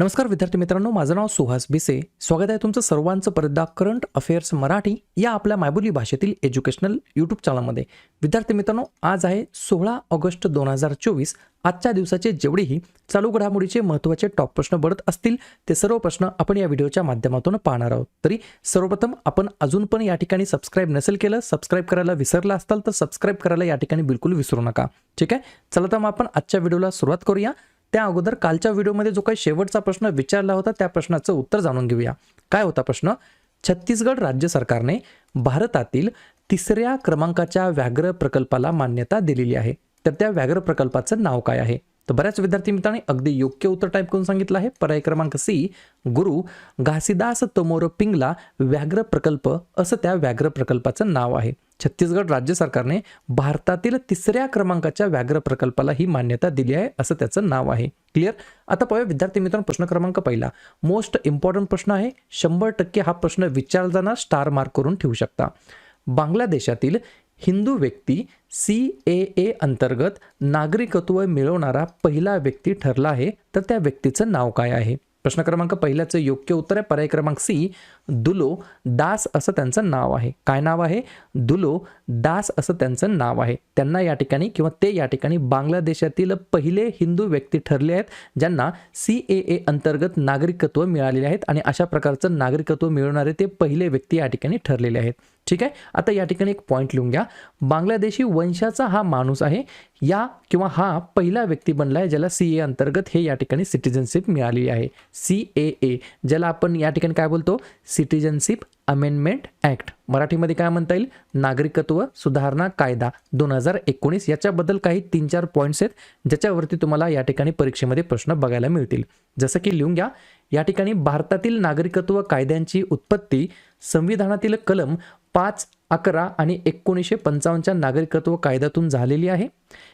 नमस्कार विद्यार्थी मित्रांनो माझं नाव सुहास बिसे स्वागत आहे तुमचं सर्वांचं परदा करंट अफेअर्स मराठी या आपल्या मायबोली भाषेतील एज्युकेशनल यूट्यूब चॅनलमध्ये. विद्यार्थी मित्रांनो आज आहे सोळा ऑगस्ट दोन हजार चोवीस. आजच्या दिवसाचे जेवढेही चालू घडामोडीचे महत्त्वाचे टॉप प्रश्न बढत असतील ते सर्व प्रश्न आपण या व्हिडिओच्या माध्यमातून पाहणार आहोत. तरी सर्वप्रथम आपण अजून पण या ठिकाणी सबस्क्राईब नसेल केलं सबस्क्राईब करायला विसरला असाल तर सबस्क्राईब करायला या ठिकाणी बिलकुल विसरू नका. ठीक आहे? चला तर मग आपण आजच्या व्हिडिओला सुरुवात करूया. त्या अगोदर कालच्या व्हिडिओमध्ये जो काही शेवटचा प्रश्न विचारला होता त्या प्रश्नाचं उत्तर जाणून घेऊया. काय होता प्रश्न? छत्तीसगड राज्य सरकारने भारतातील तिसऱ्या क्रमांकाच्या व्याघ्र प्रकल्पाला मान्यता दिलेली आहे. तर त्या व्याघ्र प्रकल्पाचं नाव काय आहे? तर बऱ्याच विद्यार्थी मित्रांनी अगदी योग्य उत्तर टाईप करून सांगितलं आहे. पर्याय क्रमांक सी गुरु घासीदास तोमोर पिंगला व्याघ्र प्रकल्प असं त्या व्याघ्र प्रकल्पाचं नाव आहे. छत्तीसगड राज्य सरकारने भारतातील तिसऱ्या क्रमांकाच्या व्याघ्र प्रकल्पाला ही मान्यता दिली आहे असं त्याचं नाव आहे. क्लिअर आता पाहूया विद्यार्थी मित्रांनो प्रश्न क्रमांक पहिला. मोस्ट इम्पॉर्टंट प्रश्न आहे. शंभर टक्के हा प्रश्न विचारताना स्टार मार्क करून ठेवू शकता. बांगलादेशातील हिंदू व्यक्ती सी ए ए अंतर्गत नागरिकत्व मिळवणारा पहिला व्यक्ती ठरला आहे तर त्या व्यक्तीचं नाव काय आहे? प्रश्न क्रमांक पहिल्याचं योग्य उत्तर आहे. पर्याय क्रमांक सी दुलो दास असं त्यांचं नाव आहे. काय नाव आहे? दुलो दास असं त्यांचं नाव आहे. त्यांना या ठिकाणी किंवा ते या ठिकाणी बांगलादेशातील पहिले हिंदू व्यक्ती ठरले आहेत ज्यांना सी ए ए अंतर्गत नागरिकत्व मिळालेले आहेत आणि अशा प्रकारचं नागरिकत्व मिळवणारे ते पहिले व्यक्ती या ठिकाणी ठरलेले आहेत. ठीक आहे? आता या ठिकाणी एक पॉईंट लिहून घ्या. बांगलादेशी वंशाचा हा माणूस आहे. या किंवा हा पहिला व्यक्ती बनला आहे ज्याला सी ए अंतर्गत हे या ठिकाणी सिटिझनशिप मिळाली आहे. सी ए ए ज्याला आपण या ठिकाणी काय बोलतो? सिटिझनशिप अमेंडमेंट ॲक्ट मराठीमध्ये काय म्हणता येईल? नागरिकत्व सुधारणा कायदा दोन हजार एकोणीस. याच्याबद्दल काही तीन चार पॉईंट्स आहेत ज्याच्यावरती तुम्हाला या ठिकाणी परीक्षेमध्ये प्रश्न बघायला मिळतील. जसं की लिहून घ्या. या ठिकाणी भारतातील नागरिकत्व कायद्यांची उत्पत्ती संविधानातील कलम पाच अकरा आणि एकोणीसशे पंचावन्नच्या नागरिकत्व कायद्यातून झालेली आहे.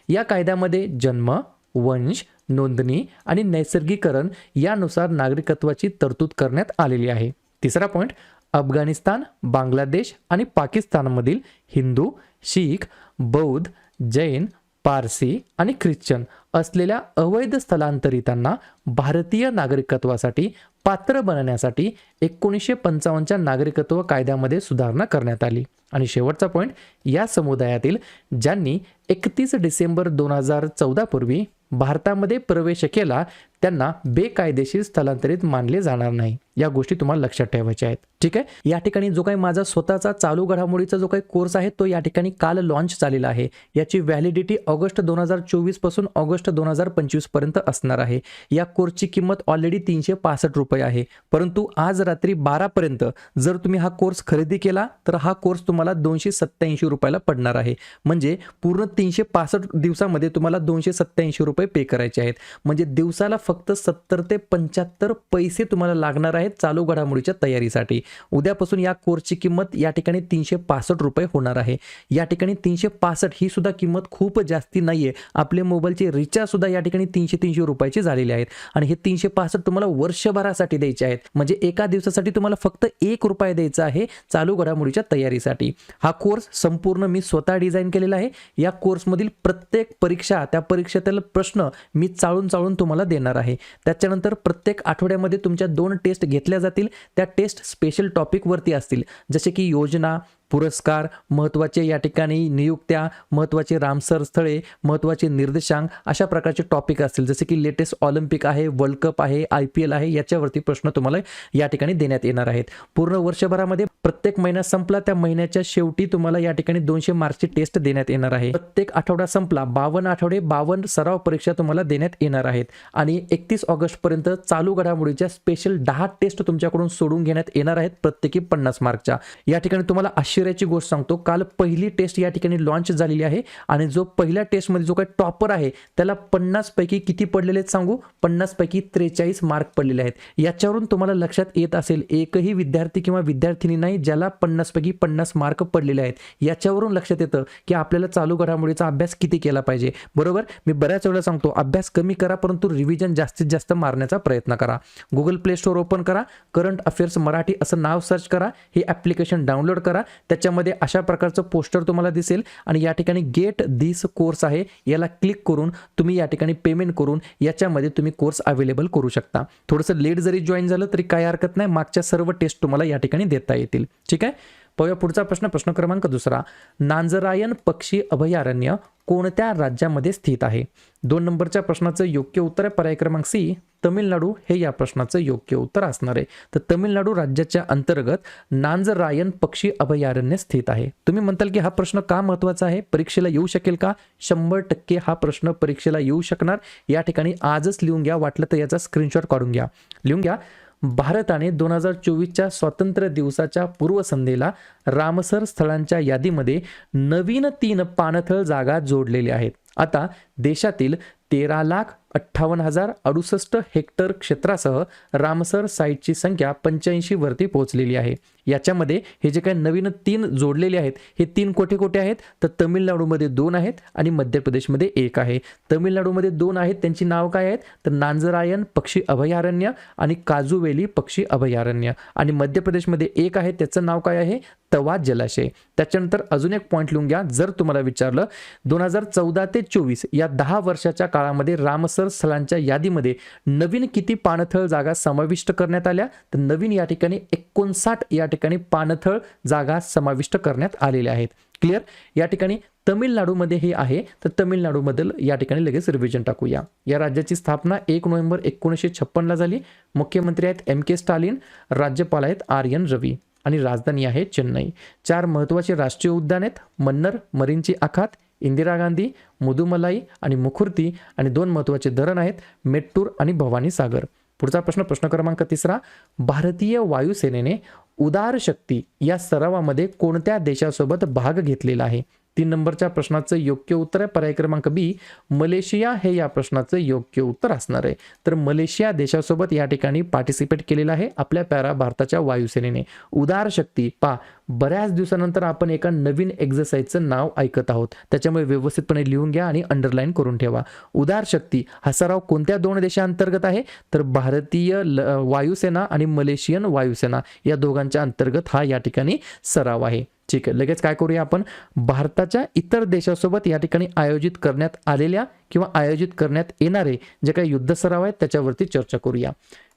या कायद्यामध्ये जन्म वंश नोंदणी आणि नैसर्गिकरण यानुसार नागरिकत्वाची तरतूद करण्यात आलेली आहे. तिसरा पॉईंट अफगाणिस्तान बांगलादेश आणि पाकिस्तानमधील हिंदू शीख बौद्ध जैन पारसी आणि ख्रिश्चन असलेल्या अवैध स्थलांतरितांना भारतीय नागरिकत्वासाठी पात्र बनण्यासाठी एकोणीसशे पंचावन्नच्या नागरिकत्व कायद्यामध्ये सुधारणा करण्यात आली. आणि शेवटचा पॉईंट या समुदायातील ज्यांनी एकतीस डिसेंबर दोन हजार चौदापूर्वी भारतामध्ये प्रवेश केला त्यांना बेकायदेशीर स्थलांतरित मानले जाणार नाही. या गोष्टी तुम्हाला लक्षात ठेवायच्या आहेत. ठीक आहे? या ठिकाणी जो काही माझा स्वतःचा चालू घडामोडीचा जो काही कोर्स आहे तो या ठिकाणी काल लॉन्च झालेला आहे. याची व्हॅलिडिटी ऑगस्ट दोन हजार चोवीसपासून ऑगस्ट दोन हजार पंचवीसपर्यंत असणार आहे. या कोर्सची किंमत ऑलरेडी तीनशे पासष्ट रुपये आहे. परंतु आज रात्री बारापर्यंत जर तुम्ही हा कोर्स खरेदी केला तर हा कोर्स तुम्हाला दोनशे सत्त्याऐंशी रुपयाला पडणार आहे. म्हणजे पूर्ण तीनशे पासष्ट दिवसामध्ये तुम्हाला दोनशे सत्त्याऐंशी रुपये पे करायचे आहेत. म्हणजे दिवसाला फक्त सत्तर ते पंच्याहत्तर पैसे तुम्हाला लागणार आहेत चालू घडामोडीच्या तयारीसाठी. उद्यापासून या कोर्सची किंमत या ठिकाणी तीनशे पासष्ट रुपये होणार आहे. या ठिकाणी तीनशे पासष्ट ही सुद्धा किंमत खूप जास्ती नाही आहे आपले मोबाईलचे रिचार्ज सुद्धा या ठिकाणी तीनशे तीनशे रुपयाचे झालेले आहेत. आणि हे तीनशे पासष्ट तुम्हाला वर्षभरासाठी द्यायचे आहेत. म्हणजे एका दिवसासाठी तुम्हाला फक्त एक रुपये द्यायचा आहे चालू घडामोडीच्या तयारीसाठी. हा कोर्स संपूर्ण मी स्वतः डिझाईन केलेला आहे. या कोर्समधील प्रत्येक परीक्षा त्या परीक्षेतील प्रश्न मी चाळून चाळून तुम्हाला देणार आहे. त्याच्यानंतर प्रत्येक आठवड्यामध्ये तुमच्या दोन टेस्ट घेतल्या जातील. त्या टेस्ट स्पेशल टॉपिकवरती असतील. जसे की योजना पुरस्कार महत्त्वाचे या ठिकाणी नियुक्त्या महत्त्वाचे रामसर स्थळे महत्त्वाचे निर्देशांक अशा प्रकारचे टॉपिक असतील. जसे की लेटेस्ट ऑलिम्पिक आहे वर्ल्ड कप आहे आय पी एल आहे याच्यावरती प्रश्न तुम्हाला या ठिकाणी देण्यात येणार आहेत. पूर्ण वर्षभरामध्ये प्रत्येक महिना संपला त्या महिन्याच्या शेवटी तुम्हाला या ठिकाणी दोनशे मार्कची टेस्ट देण्यात येणार आहे. प्रत्येक आठवडा संपला बावन्न आठवडे बावन्न सराव परीक्षा तुम्हाला देण्यात येणार आहेत. आणि एकतीस ऑगस्टपर्यंत चालू घडामोडीच्या स्पेशल दहा टेस्ट तुमच्याकडून सोडून घेण्यात येणार आहेत प्रत्येकी पन्नास मार्कच्या या ठिकाणी तुम्हाला अशी आश्चर्याची गोष्ट सांगतो. काल पहिली टेस्ट या ठिकाणी लॉन्च झालेली आहे आणि जो पहिल्या टेस्टमध्ये जो काही टॉपर आहे त्याला पन्नासपैकी किती पडलेले आहेत सांगू? पन्नासपैकी त्रेचाळीस मार्क पडलेले आहेत. याच्यावरून तुम्हाला लक्षात येत असेल एकही विद्यार्थी किंवा विद्यार्थिनी नाही ज्याला पन्नासपैकी पन्नास मार्क पडलेले आहेत. याच्यावरून लक्षात येतं की आपल्याला चालू घडामोडीचा अभ्यास किती केला पाहिजे. बरोबर? मी बऱ्याच वेळा सांगतो अभ्यास कमी करा परंतु रिव्हिजन जास्तीत जास्त मारण्याचा प्रयत्न करा. गुगल प्ले स्टोअर ओपन करा. करंट अफेअर्स मराठी असं नाव सर्च करा. हे ॲप्लिकेशन डाउनलोड करा. त्याच्यामध्ये अशा प्रकारचं पोस्टर तुम्हाला दिसेल आणि या ठिकाणी गेट दिस कोर्स आहे. याला क्लिक करून तुम्ही या ठिकाणी पेमेंट करून याच्यामध्ये तुम्ही कोर्स अवेलेबल करू शकता. थोडंसं लेट जरी जॉईन झालं तरी काही हरकत नाही. मागच्या सर्व टेस्ट तुम्हाला या ठिकाणी देता येतील. ठीक आहे? पाहूया पुढचा प्रश्न प्रश्न क्रमांक दुसरा. नांजरायन पक्षी अभयारण्य कोणत्या राज्यामध्ये स्थित आहे? दोन नंबरच्या प्रश्नाचं योग्य उत्तर आहे पर्याय क्रमांक सी. तमिळनाडू. हे या प्रश्नाचं योग्य उत्तर असणार आहे. तर तमिळनाडू राज्याच्या अंतर्गत नांजरायन पक्षी अभयारण्य स्थित आहे. तुम्ही म्हणताल की हा प्रश्न का महत्त्वाचा आहे? परीक्षेला येऊ शकेल का? शंभर टक्के हा प्रश्न परीक्षेला येऊ शकणार. या ठिकाणी आजच लिहून घ्या. वाटलं तर याचा स्क्रीनशॉट काढून घ्या. लिहून घ्या. भारताने दोन हजार चोवीसच्या स्वातंत्र्य दिवसाच्या पूर्वसंध्येला रामसर स्थळांच्या यादीमध्ये नवीन तीन पाणथळ जागा जोडलेल्या आहेत. आता देशातील तेरा लाख अठ्ठावन्न हजार अडुसष्ट हेक्टर क्षेत्रासह रामसर साईटची संख्या पंच्याऐंशी वरती पोहोचलेली आहे. याच्यामध्ये हे जे काही नवीन तीन जोडलेले आहेत हे तीन कोठे कोठे आहेत? तर तमिळनाडूमध्ये दोन आहेत आणि मध्य प्रदेशमध्ये एक आहे. तमिळनाडूमध्ये दोन आहेत त्यांची नाव काय आहेत? तर नांजरायन पक्षी अभयारण्य आणि काजूवेली पक्षी अभयारण्य. आणि मध्य प्रदेशमध्ये एक आहे त्याचं नाव काय आहे? तवा जलाशय. त्याच्यानंतर अजून एक पॉईंट लिहून घ्या जर तुम्हाला विचारलं दोन हजार चौदा ते चोवीस या दहा वर्षाच्या काळामध्ये रामसर स्थळांच्या यादीमध्ये नवीन किती पाणथळ जागा समाविष्ट करण्यात आल्या? तर नवीन या ठिकाणी एकोणसाठ या ठिकाणी पाणथळ जागा समाविष्ट करण्यात आलेल्या आहेत. क्लिअर या ठिकाणी तमिळनाडूमध्ये हे आहे. तर तमिळनाडूमधील या ठिकाणी लगेच रिव्हिजन टाकूया. या राज्याची स्थापना एक नोव्हेंबर एकोणीसशे छप्पनला झाली. मुख्यमंत्री आहेत एम के स्टालिन राज्यपाल आहेत आर एन रवी आणि राजधानी आहे चेन्नई. चार महत्त्वाचे राष्ट्रीय उद्यान आहेत. मन्नर मरीनची आखात इंदिरा गांधी मुदुमलाई आणि मुखुर्ती आणि दोन महत्त्वाचे धरण आहेत मेट्टूर आणि भवानी सागर. पुढचा प्रश्न प्रश्न क्रमांक तिसरा. भारतीय वायुसेनेने उदार शक्ती या सरावामध्ये कोणत्या देशासोबत भाग घेतलेला आहे? तीन नंबरच्या प्रश्नाचं योग्य उत्तर आहे. पर्याय क्रमांक बी मलेशिया हे या प्रश्नाचं योग्य उत्तर असणार आहे. तर मलेशिया देशासोबत या ठिकाणी पार्टिसिपेट केलेलं आहे आपल्या पॅरा भारताच्या वायुसेनेने. उदार शक्ती पा बऱ्याच दिवसानंतर आपण एका नवीन एक्झरसाईजचं नाव ऐकत आहोत. त्याच्यामुळे व्यवस्थितपणे लिहून घ्या आणि अंडरलाईन करून ठेवा. उदार शक्ती हा सराव कोणत्या दोन देशांतर्गत आहे? तर भारतीय वायुसेना आणि मलेशियन वायुसेना या दोघांच्या अंतर्गत हा या ठिकाणी सराव आहे. ठीक आहे. लगेच काय करूया आपण? भारताच्या इतर देशासोबत या ठिकाणी आयोजित करण्यात आलेल्या किंवा आयोजित करण्यात येणारे जे काही युद्ध सराव आहेत त्याच्यावरती चर्चा करूया.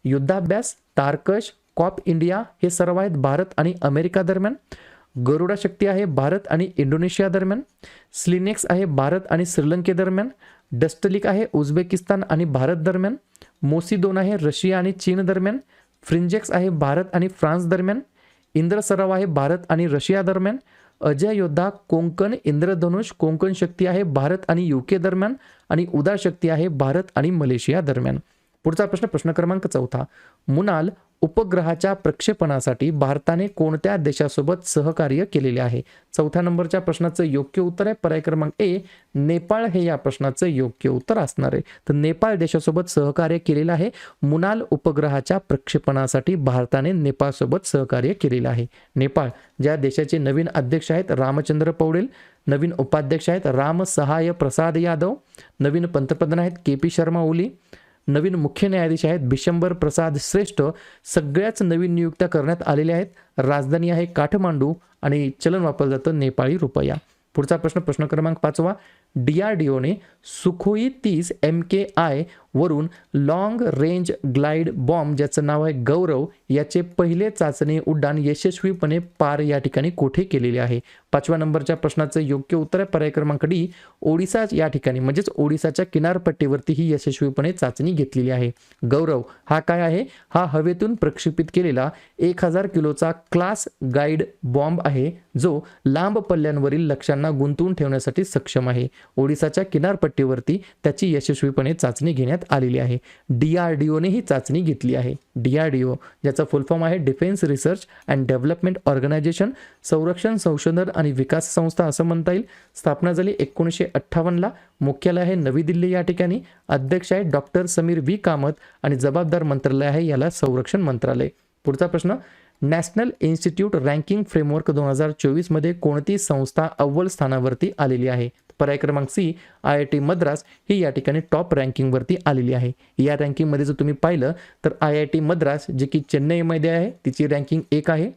युद्धाभ्यास तारकश कॉप इंडिया हे सर्व आहेत भारत आणि अमेरिका दरम्यान. गरुडा शक्ती आहे भारत आणि इंडोनेशिया दरम्यान. स्लिनेक्स आहे भारत आणि श्रीलंके दरम्यान. डस्टलिक आहे उझबेकिस्तान आणि भारत दरम्यान. मोसी दोन आहे रशिया आणि चीन दरम्यान. फ्रिंजेक्स आहे भारत आणि फ्रान्स दरम्यान. इंद्र सराव आहे भारत आणि रशिया दरम्यान. अजय योद्धा कोंकण इंद्रधनुष कोंकण शक्ती आहे भारत आणि युके दरम्यान आणि उदा शक्ती आहे भारत आणि मलेशिया दरम्यान. पुढचा प्रश्न प्रश्न क्रमांक चौथा. मुनाल उपग्रहाच्या प्रक्षेपणासाठी भारताने कोणत्या देशासोबत सहकार्य केलेले आहे? चौथ्या नंबरच्या प्रश्नाचं योग्य उत्तर आहे. पर्याय क्रमांक ए नेपाळ हे या प्रश्नाचं योग्य उत्तर असणार आहे. तर नेपाळ देशासोबत सहकार्य केलेलं आहे. मुनाल उपग्रहाच्या प्रक्षेपणासाठी भारताने नेपाळसोबत सहकार्य केलेलं आहे. नेपाळ ज्या देशाचे नवीन अध्यक्ष आहेत रामचंद्र पौडेल. नवीन उपाध्यक्ष आहेत राम सहाय प्रसाद यादव. नवीन पंतप्रधान आहेत के पी शर्मा ओली. नवीन मुख्य न्यायाधीश आहेत. बिशंबर प्रसाद श्रेष्ठ सगळ्याच नवीन नियुक्त्या करण्यात आलेल्या आहेत. राजधानी आहे काठमांडू आणि चलन वापरलं जातं नेपाळी रुपया. पुढचा प्रश्न प्रश्न क्रमांक पाचवा. डी आर डी ओने सुखोई तीस एम के आय वरून लॉंग रेंज ग्लाइड बॉम्ब ज्याचं नाव आहे गौरव याचे पहिले चाचणी उड्डाण यशस्वीपणे पार या ठिकाणी कोठे केलेले आहे? पाचव्या नंबरच्या प्रश्नाचं योग्य उत्तर आहे पर्याय क्रमांक डी ओडिसा या ठिकाणी. म्हणजेच ओडिसाच्या किनारपट्टीवरती ही यशस्वीपणे चाचणी घेतलेली आहे. गौरव हा काय आहे? हा हवेतून प्रक्षेपित केलेला एक हजार किलोचा क्लास गाईड बॉम्ब आहे जो लांब पल्ल्यांवरील लक्ष्यांना गुंतवून ठेवण्यासाठी सक्षम आहे. ओडिसाच्या किनारपट्टीवरती त्याची यशस्वीपणे चाचणी घेण्यात आलेली आहे. डी आर डी ओने ही चाचणी घेतली आहे. डी आर डी ओ ज्याचा फुलफॉर्म आहे defence research and development organisation संरक्षण संशोधन आणि विकास संस्था असं म्हणता येईल. स्थापना झाली एकोणीसशे अठ्ठावन्नला मुख्यालय आहे नवी दिल्ली या ठिकाणी. अध्यक्ष आहे डॉक्टर समीर व्ही. कामत आणि जबाबदार मंत्रालय आहे याला संरक्षण मंत्रालय. पुढचा प्रश्न नॅशनल इन्स्टिट्यूट रँकिंग फ्रेमवर्क दोन हजार चोवीसमध्ये कोणती संस्था अव्वल स्थानावरती आलेली आहे? पर्याय क्रमांक C I I T Madras ही या ठिकाणी टॉप रँकिंगवरती आलेली आहे. या रँकिंगमध्ये जर तुम्ही पाहिलं तर आय आय टी मद्रास जे की चेन्नईमध्ये आहे तिची रँकिंग एक आहे.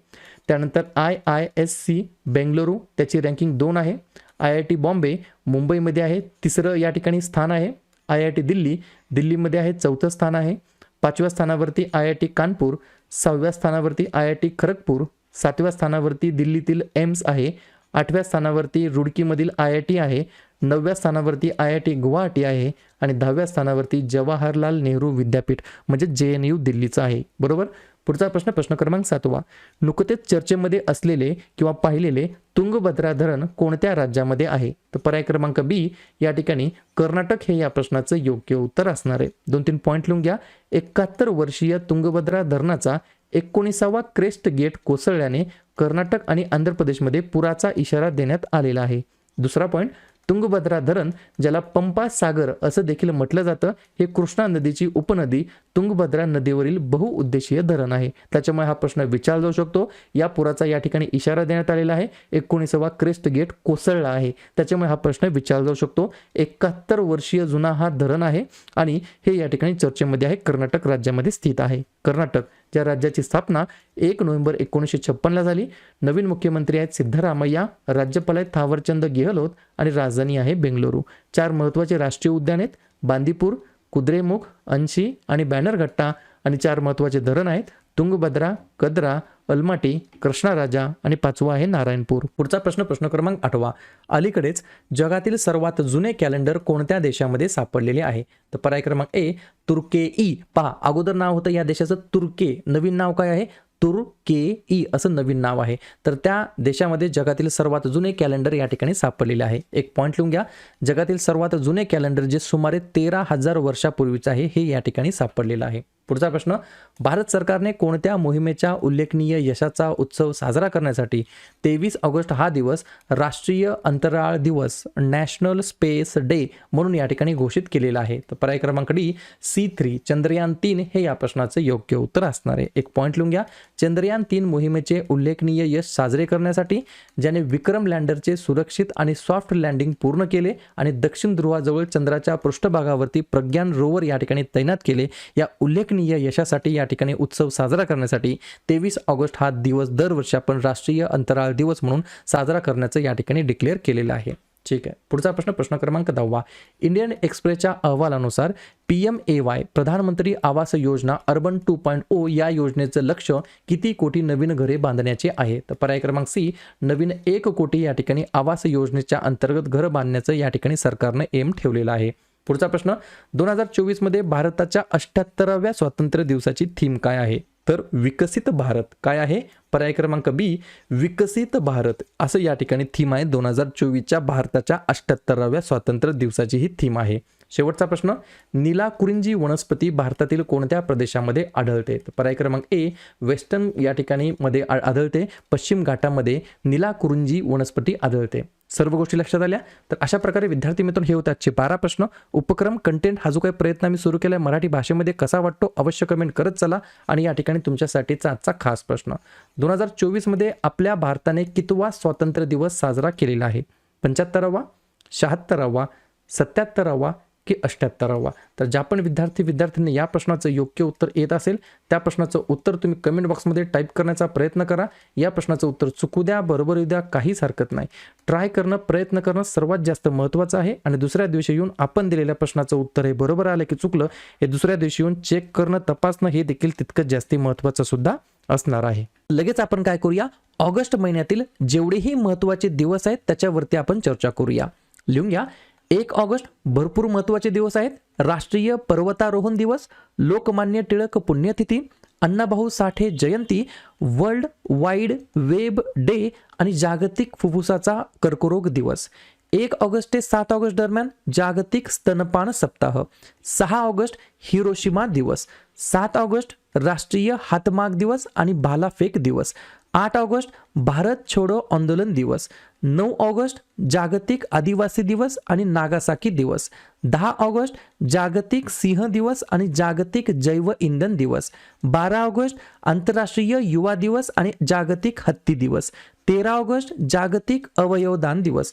त्यानंतर I I S C Bengaluru त्याची रँकिंग दोन आहे. आय आय टी बॉम्बे मुंबईमध्ये आहे तिसरं या ठिकाणी स्थान आहे. आय आय टी दिल्ली दिल्लीमध्ये आहे चौथं स्थान आहे. पाचव्या स्थानावरती आय आय टी कानपूर सहाव्या स्थानावरती आय आय टी खरगपूर सातव्या स्थानावरती दिल्लीतील एम्स आहे आठव्या स्थानावरती रुडकीमधील आय आय टी आहे नवव्या स्थानावरती आय आय टी गुवाहाटी आहे आणि दहाव्या स्थानावरती जवाहरलाल नेहरू विद्यापीठ म्हणजे जे एन यू दिल्लीचं आहे. बरोबर? पुढचा प्रश्न प्रश्न क्रमांक सातवा. नुकतेच चर्चेमध्ये असलेले किंवा पाहिलेले तुंगभद्रा धरण कोणत्या राज्यामध्ये आहे? तर पर्याय क्रमांक बी या ठिकाणी कर्नाटक हे या प्रश्नाचं योग्य उत्तर असणार आहे. दोन तीन पॉईंट लिहून घ्या. एकाहत्तर वर्षीय तुंगभद्रा धरणाचा एकोणीसावा क्रेस्ट गेट कोसळल्याने कर्नाटक आणि आंध्र प्रदेशमध्ये पुराचा इशारा देण्यात आलेला आहे. दुसरा पॉईंट तुंगभद्रा धरण ज्याला पंपा सागर असं देखील म्हटलं जातं हे कृष्णा नदीची उपनदी तुंगभद्रा नदीवरील बहुउद्देशीय धरण आहे. त्याच्यामुळे हा प्रश्न विचारला जाऊ शकतो. या पुराचा या ठिकाणी इशारा देण्यात आलेला आहे. एकोणीसावा क्रेस्ट गेट कोसळला आहे. त्याच्यामुळे हा प्रश्न विचारला जाऊ शकतो. एकाहत्तर वर्षीय जुना हा धरण आहे आणि हे या ठिकाणी चर्चेमध्ये आहे. कर्नाटक राज्यामध्ये स्थित आहे. कर्नाटक. ज्या राज्याची स्थापना एक नोव्हेंबर एकोणीसशे छप्पनला झाली. नवीन मुख्यमंत्री आहेत सिद्धरामय्या राज्यपाल आहेत थावरचंद गेहलोत आणि राजधानी आहे बेंगलुरू. चार महत्त्वाचे राष्ट्रीय उद्यान आहेत बांदीपूर कुद्रेमुख अंशी आणि बॅनरघट्टा आणि चार महत्त्वाचे धरण आहेत तुंगभद्रा कद्रा अलमाटी कृष्णाराजा आणि पाचवा आहे नारायणपूर. पुढचा प्रश्न प्रश्न क्रमांक आठवा. अलीकडेच जगातील सर्वात जुने कॅलेंडर कोणत्या देशामध्ये सापडलेले आहे? तर पर्याय क्रमांक ए तुर्के ई पहा अगोदर नाव होतं या देशाचं तुर्के. नवीन नाव काय आहे? तुर्के ई असं नवीन नाव आहे. तर त्या देशामध्ये जगातील सर्वात जुने कॅलेंडर या ठिकाणी सापडलेले आहे. एक पॉईंट लिहून घ्या. जगातील सर्वात जुने कॅलेंडर जे सुमारे तेरा हजार वर्षापूर्वीचं आहे हे या ठिकाणी सापडलेलं आहे. पुढचा प्रश्न भारत सरकारने कोणत्या मोहिमेच्या उल्लेखनीय यशाचा उत्सव साजरा करण्यासाठी तेवीस ऑगस्ट हा दिवस राष्ट्रीय अंतराळ दिवस नॅशनल स्पेस डे म्हणून या ठिकाणी घोषित केलेला आहे. तर पर्याय क्रमांक डी सी थ्री चंद्रयान तीन हे या प्रश्नाचं योग्य उत्तर असणार आहे. एक पॉईंट लिहून घ्या. चंद्रयान तीन मोहिमेचे उल्लेखनीय यश साजरे करण्यासाठी ज्याने विक्रम लँडरचे सुरक्षित आणि सॉफ्ट लँडिंग पूर्ण केले आणि दक्षिण ध्रुवाजवळ चंद्राच्या पृष्ठभागावरती प्रज्ञान रोवर या ठिकाणी तैनात केले. या उल्लेखनीय यशासाठी या ठिकाणी उत्सव साजरा करण्यासाठी तेवीस ऑगस्ट हा दिवस दरवर्षी आपण राष्ट्रीय अंतराळ दिवस म्हणून साजरा करण्याचं या ठिकाणी डिक्लेअर केलेलं आहे. ठीक आहे. पुढचा प्रश्न प्रश्न क्रमांक दहावा. इंडियन एक्सप्रेसच्या अहवालानुसार पी एम ए वाय प्रधानमंत्री Awas Yojana urban two point O या योजनेचं लक्ष किती कोटी नवीन घरे बांधण्याचे आहे? तर पर्याय क्रमांक सी नवीन एक कोटी या ठिकाणी आवास योजनेच्या अंतर्गत घर बांधण्याचं या ठिकाणी सरकारनं एम ठेवलेलं आहे. पुढचा प्रश्न दोन हजार चोवीसमध्ये भारताच्या अठ्याहत्तराव्या स्वातंत्र्य दिवसाची थीम काय आहे? तर विकसित भारत काय आहे? पर्याय क्रमांक बी विकसित भारत. असं या ठिकाणी थीम आहे. दोन हजार चोवीसच्या भारताच्या अठ्याहत्तराव्या स्वातंत्र्य दिवसाची ही थीम आहे. शेवटचा प्रश्न निलाकुरिंजी वनस्पती भारतातील कोणत्या प्रदेशामध्ये आढळते? तर पर्याय क्रमांक ए वेस्टर्न या ठिकाणी मध्ये आ- आढळते. पश्चिम घाटामध्ये निलाकुरुंजी वनस्पती आढळते. सर्व गोष्टी लक्षात आल्या. तर अशा प्रकारे विद्यार्थी मित्रांनो हे होते आजचे बारा प्रश्न. उपक्रम कंटेंट हा जो काही प्रयत्न आम्ही सुरू केला आहे मराठी भाषेमध्ये कसा वाटतो अवश्य कमेंट करत चला. आणि या ठिकाणी तुमच्यासाठीचा आजचा खास प्रश्न. दोन हजार चोवीसमध्ये आपल्या भारताने कितवा स्वातंत्र्य दिवस साजरा केलेला आहे? पंच्याहत्तरावा शहात्तरावा सत्याहत्तरावा की अठ्ठ्याहत्तरावा तर ज्या पण विद्यार्थी विद्यार्थ्यांनी या प्रश्नाचं योग्य उत्तर येत असेल त्या प्रश्नाचं उत्तर तुम्ही कमेंट बॉक्समध्ये टाईप करण्याचा प्रयत्न करा. या प्रश्नाचं उत्तर चुकू द्या बरोबर येऊ द्या काहीच हरकत नाही. ट्राय करणं प्रयत्न करणं सर्वात जास्त महत्त्वाचं आहे. आणि दुसऱ्या दिवशी येऊन आपण दिलेल्या प्रश्नाचं उत्तर हे बरोबर आलं की चुकलं हे दुसऱ्या दिवशी येऊन चेक करणं तपासणं हे देखील तितकंच जास्ती महत्त्वाचं सुद्धा असणार आहे. लगेच आपण काय करूया? ऑगस्ट महिन्यातील जेवढेही महत्त्वाचे दिवस आहेत त्याच्यावरती आपण चर्चा करूया. लिहून घ्या. एक ऑगस्ट भरपूर महत्त्वाचे दिवस आहेत. राष्ट्रीय पर्वतारोहण दिवस लोकमान्य टिळक पुण्यतिथी अण्णाभाऊ साठे जयंती वर्ल्ड वाईड वेब डे आणि जागतिक फुफ्फुसाचा कर्करोग दिवस. एक ऑगस्ट ते सात ऑगस्ट दरम्यान जागतिक स्तनपान सप्ताह. सहा ऑगस्ट हिरोशिमा दिवस. सात ऑगस्ट राष्ट्रीय हातमाग दिवस आणि भालाफेक दिवस. आठ ऑगस्ट भारत छोडो आंदोलन दिवस. नऊ ऑगस्ट जागतिक आदिवासी दिवस आणि नागासाकी दिवस. दहा ऑगस्ट जागतिक सिंह दिवस आणि जागतिक जैव इंधन दिवस. बारा ऑगस्ट आंतरराष्ट्रीय युवा दिवस आणि जागतिक हत्ती दिवस. तेरा ऑगस्ट जागतिक अवयवदान दिवस.